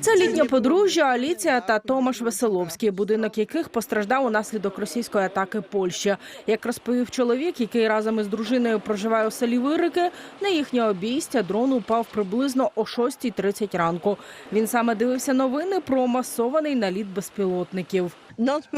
Це літнє подружжя Аліція та Томаш Веселовський, будинок яких постраждав унаслідок російської атаки Польщі. Як розповів чоловік, який разом із дружиною проживає у селі Вирики, на їхнє обійстя дрон упав приблизно о 6.30 ранку. Він саме дивився новини про масований наліт безпілотників. Noc.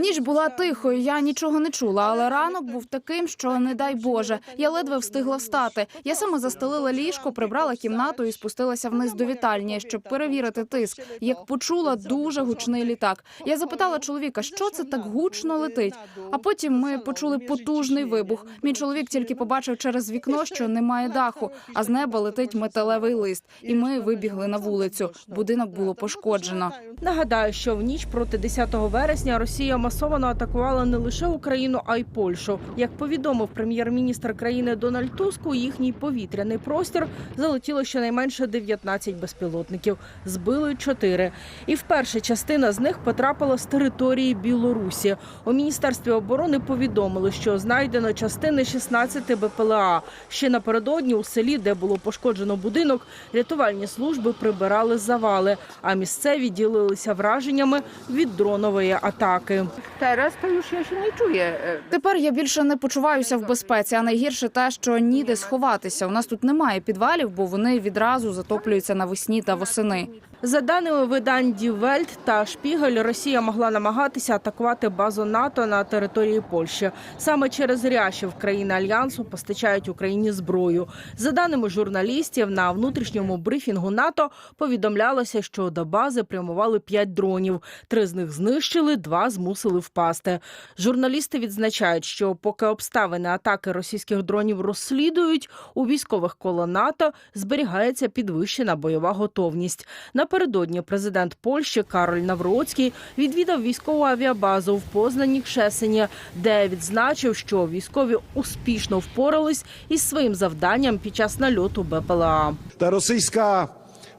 Ніч була тихою, я нічого не чула, але ранок був таким, що не дай Боже. Я ледве встигла встати. Я саме застелила ліжко, прибрала кімнату і спустилася вниз до вітальні, щоб перевірити тиск. Як почула дуже гучний літак. Я запитала чоловіка, що це так гучно летить. А потім ми почули потужний вибух. Мій чоловік тільки побачив через вікно, що немає даху, а з неба летить металевий лист. І ми вибігли на вулицю. Будинок було пошкоджено. Нагадаю, що в ніч проти 10 вересня Росія масово атакувала не лише Україну, а й Польщу. Як повідомив прем'єр-міністр країни Дональд Туск, у їхній повітряний простір залетіло щонайменше 19 безпілотників. Збили 4. І вперше частина з них потрапила з території Білорусі. У міністерстві оборони повідомили, що знайдено частини 16 БПЛА. Ще напередодні у селі, де було пошкоджено будинок, рятувальні служби прибирали завали, а місцеві ділилися враженнями від дронової атаки. Зараз już ja się nie e, Тепер я більше не почуваюся в безпеці, а найгірше те, що ніде сховатися. У нас тут немає підвалів, бо вони відразу затоплюються навесні та восени. За даними видань Welt та Шпігель, Росія могла намагатися атакувати базу НАТО на території Польщі. Саме через Ряшів країни альянсу постачають Україні зброю. За даними журналістів, на внутрішньому брифінгу НАТО повідомлялося, що до бази прямували п'ять дронів. Три з них знищили, два змусили впасти. Журналісти відзначають, що поки обставини атаки російських дронів розслідують, у військових коло НАТО зберігається підвищена бойова готовність. Напередодні президент Польщі Кароль Навроцький відвідав військову авіабазу в Познані Кшесені, де відзначив, що військові успішно впорались із своїм завданням під час нальоту БПЛА. Та російська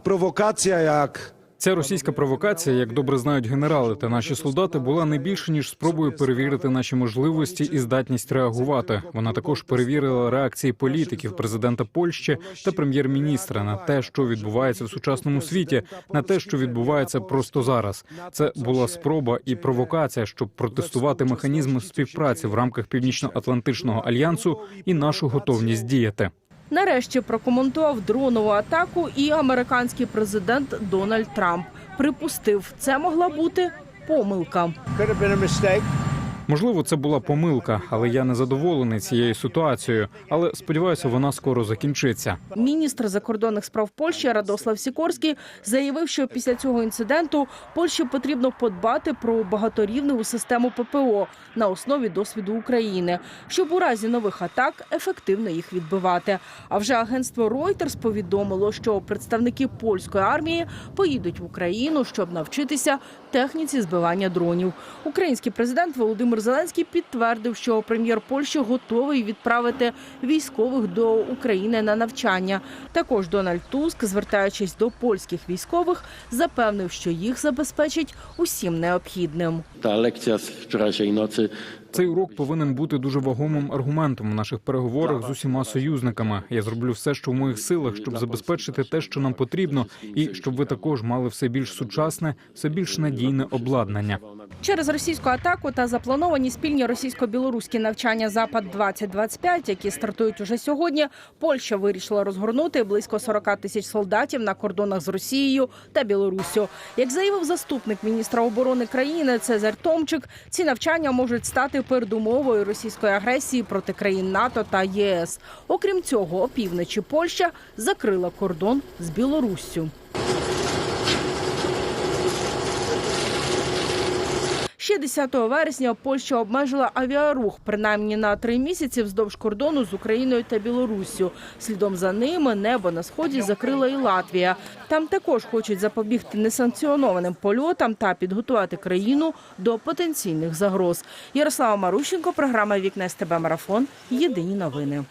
провокація jak Ця російська провокація, як добре знають генерали та наші солдати, була не більше ніж спробою перевірити наші можливості і здатність реагувати. Вона також перевірила реакції політиків, президента Польщі та прем'єр-міністра на те, що відбувається в сучасному світі, на те, що відбувається просто зараз. Це була спроба і провокація, щоб протестувати механізми співпраці в рамках Північно-Атлантичного альянсу і нашу готовність діяти. Нарешті прокоментував дронову атаку і американський президент Дональд Трамп. Припустив, це могла бути помилка. Можливо, це була помилка, але я не задоволений цією ситуацією. Але сподіваюся, вона скоро закінчиться. Міністр закордонних справ Польщі Радослав Сікорський заявив, що після цього інциденту Польщі потрібно подбати про багаторівневу систему ППО на основі досвіду України, щоб у разі нових атак ефективно їх відбивати. А вже агентство Reuters повідомило, що представники польської армії поїдуть в Україну, щоб навчитися техніці збивання дронів. Український президент Володимир Зеленський підтвердив, що прем'єр Польщі готовий відправити військових до України на навчання. Також Дональд Туск, звертаючись до польських військових, запевнив, що їх забезпечить усім необхідним. Ta lekcja z wczorajszej nocy Цей урок повинен бути дуже вагомим аргументом у наших переговорах з усіма союзниками. Я зроблю все, що в моїх силах, щоб забезпечити те, що нам потрібно, і щоб ви також мали все більш сучасне, все більш надійне обладнання. Через російську атаку та заплановані спільні російсько-білоруські навчання Запад 2025 які стартують уже сьогодні. Польща вирішила розгорнути близько 40 тисяч солдатів на кордонах з Росією та Білоруссю. Як заявив заступник міністра оборони країни Цезар Томчик, ці навчання можуть стати передумовою російської агресії проти країн НАТО та ЄС. Окрім цього, опівночі Польща закрила кордон з Білоруссю. Ще 10 вересня Польща обмежила авіарух принаймні на три місяці вздовж кордону з Україною та Білоруссю. Слідом за ними небо на сході закрила і Латвія. Там також хочуть запобігти несанкціонованим польотам та підготувати країну до потенційних загроз. Ярослава Марущенко, програма Вікне СТБ Марафон. Єдині новини.